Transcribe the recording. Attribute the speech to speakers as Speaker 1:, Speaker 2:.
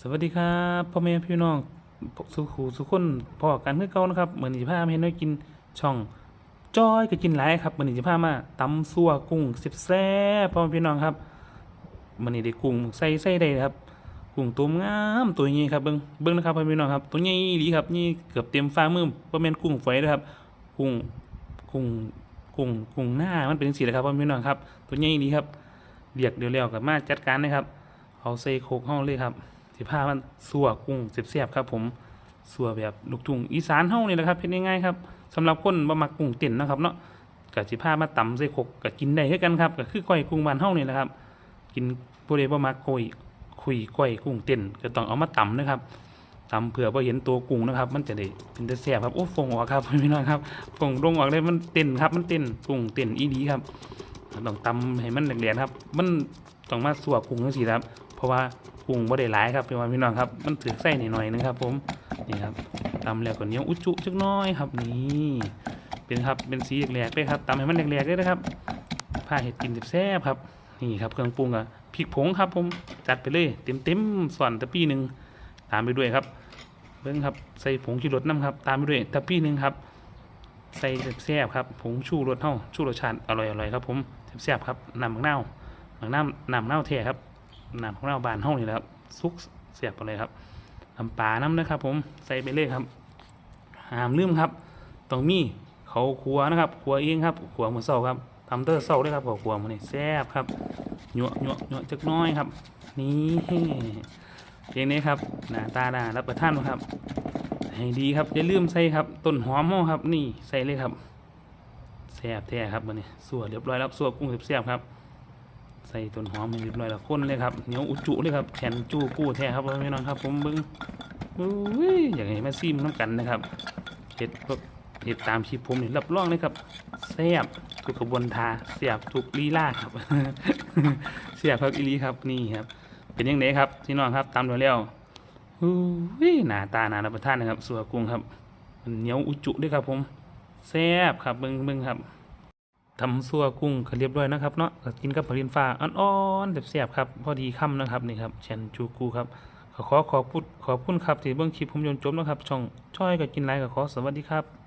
Speaker 1: สวัสดีครับพ่อแม่พี่น้องสุขูสุขคนพ่อกันคือเก่านะครับเหมือนสิพามาเห็นน้อยกินช่องจอยก็กินหลายครับเหมือนสิพามาตำซั่วกุ้งสิบแซ่พ่อแม่พี่น้องครับมันนี้ได้กุ้งใส่ใส่ได้ครับ กุ้งตัวงามตัวนี้ครับเบิ่งเบิ่งนะครับพ่อแม่พี่น้องครับตัวใหญ่อีหลีครับนี่เกือบเต็มฝ่ามือบ่แม่กุ้งฝอยเด้อครับ กุ้งกุ้งกุ้งกุ้งหน้ามันเป็นจังซี่แหละครับพ่อแม่พี่น้องครับ ตัวใหญ่อีหลีครับเรียกเดี๋ยวแล้วก็มาจัดการนะครับเอาใส่โคกเฮาเลยครับ สิพามันสัวกุ้งเสียบๆครับ ผมสัวแบบลูกทุ่งอีสานเฮานี่แหละครับเฮ็ดง่ายๆครับสำหรับคนบ่มักกุ้งเต้นนะครับเนาะก็สิพามาตำใส่ครกก็กินได้คือกันครับก็คือก้อยกุ้งบ้านเฮานี่แหละครับ กินผู้ใดบ่มักก้อยคุยก้อยกุ้งเต้นก็ต้องเอามาตำนะครับตำเผื่อบ่เห็นตัวกุ้งนะครับ มันจะได้เป็นแต่แซ่บครับโอ้ฟงออกครับพี่น้องครับฟงลงออกเลยมันเต้นครับ มันเต้นกุ้งเต้นอีดีครับต้องตำให้มันแหลกๆครับ มันต้องมาสัวกุ้งจังซี่ครับ เพราะว่ากุ้งบ่ได้หลายครับพี่ว่าพี่น้องครับ มันถือไส้หน่อยๆนึงครับผมนี่ครับตำแล้วก็เนียอุจจุจักน้อยครับนี่เป็นครับเป็นสีแหลกๆเลยครับตำให้มันแหลกๆเลยนะครับผ้าเห็ดกินแซ่บครับนี่ครับเครื่องปรุงอะพริกผงครับผมจัดไปเลยเต็มๆส่วนตะปี้หนึ่งตามไปด้วยครับเบิ้งครับใส่ผงชูรสน้ำครับ ตามไปด้วยตะปี้หนึ่งครับ ใส่แซ่บครับผงชูรสเท่าชูรสชาติอร่อยๆครับผมแซ่บครับน้ำมะนาวมะนาวน้ำมะนาวแท้ครับ น้ำของเราบานห้องนี่แหละครับซุกเสียบไปเลยครับน้ำปลาน้ำนะครับ ผมใส่ไปเลยครับห้ามลืมครับต้องมีเขาครัวนะครับครัวเองครับครัวมือเศร้าครับทำเตอร์เศร้าด้วยครับเขาครัวมือนี่แซ่บครับหยวหยวหยวจักน้อยครับ นี่เพียงนี้ครับหน้าตาดารับประทานครับให้ดีครับอย่าลืมใส่ครับต้นหอมห้อครับ นี่ใส่เลยครับแซ่บแท้ครับมันนี่สัวเรียบร้อยแล้วสัวกุ้งแซ่บครับ ใส่ต้นหอมให้เรียบร้อยแล้วคนเลยครับเหนียวอุจจุเลยครับแขนจู้กู้แท้ครับพี่น้องครับผมเบิ้งอุ้ยอยากให้มาซิมน้ำกันนะครับเห็ดพวกเห็ดตามคลิปผมเนี่รับรองเลยครับแซ่บทุกกระบวนทาเสียบทุกลีลาครับเสียบครับอีลีครับนี่ครับ เป็นยังไงครับพี่น้องครับตามดูแล้วอุ้ยหน้าตาหน้ารับประทานนะครับสัวกุ้งครับเหนียวอุจจุด้วยครับผมแซ่บครับเบิ้งเบิ้งครับ ทำซัวกุ้งเขาเรียบร้อยนะครับเนาะกินกับผลินฟ้าอ่อนๆแซ่บๆครับพอดีค่ำนะครับนี่ครับเชนจูกูครับขอขอขอบคุณขอพูดครับที่เบื้องคลิปผมยนจบนะครับ ช่องช่อยก็กินไลน์ก็ขอสวัสดีครับ